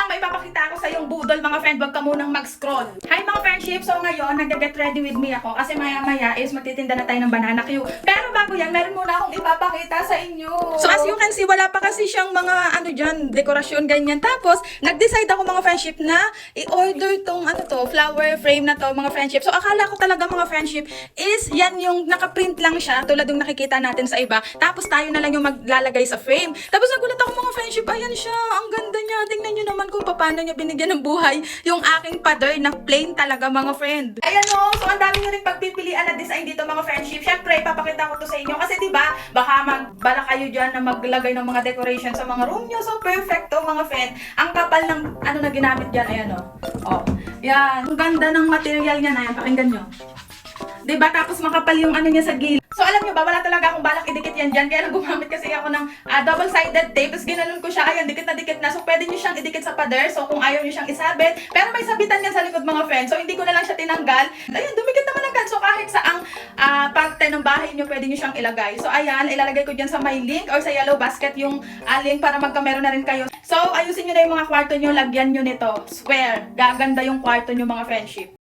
lang may papakita ako sa yung budol mga friend, wag ka munang mag-scroll. Hi mga friendship, so ngayon nag-get ready with me ako kasi maya maya is magtitinda na tayo ng banana Q. Pero bago yan, meron muna akong ipapakita sa inyo. So as you can see, wala pa kasi siyang mga ano dyan, dekorasyon ganyan. Tapos, nag-decide ako mga friendship na i-order tong ano to, flower frame na to mga friendship. So akala ko talaga mga friendship is yan yung nakaprint lang siya tulad yung nakikita natin sa iba. Tapos tayo na lang yung maglalagay sa frame. Tapos nagulat ako mga friendship, ayan siya, ang ganda niya. Paano niya binigyan ng buhay yung aking pader na plain talaga mga friend. Ayan o, so ang dami nyo rin pagpipilian na design dito mga friendship. Syempre, ipapakita ko to sa inyo kasi 'di ba baka magbala kayo dyan na maglagay ng mga decoration sa mga room nyo. So perfect to mga friend. Ang kapal ng ano na ginamit dyan, ayan o. Oh. Yan, ang ganda ng material niya na yan. Pakinggan nyo. 'Di ba? Tapos makapal yung ano niya sa gilid. So alam niyo ba, wala talaga akong idikit yan dyan. Kaya lang gumamit kasi ako ng ah, double-sided tape. Tapos ginanon ko siya. Ayan, dikit na dikit na. So pwede niyo siyang idikit sa pader. So kung ayaw niyo siyang isabit. Pero may sabitan yan sa likod mga friends. So hindi ko na lang siya tinanggal. Ayun, dumikit naman agad. So kahit saang ah, parte ng bahay niyo, pwede niyo siyang ilagay. So ayan, ilalagay ko dyan sa my link or sa yellow basket yung ah, link para magkamero na rin kayo. So ayusin niyo na yung mga kwarto niyo. Lagyan niyo nito. Swear, gaganda yung kwarto niyo mga friendship.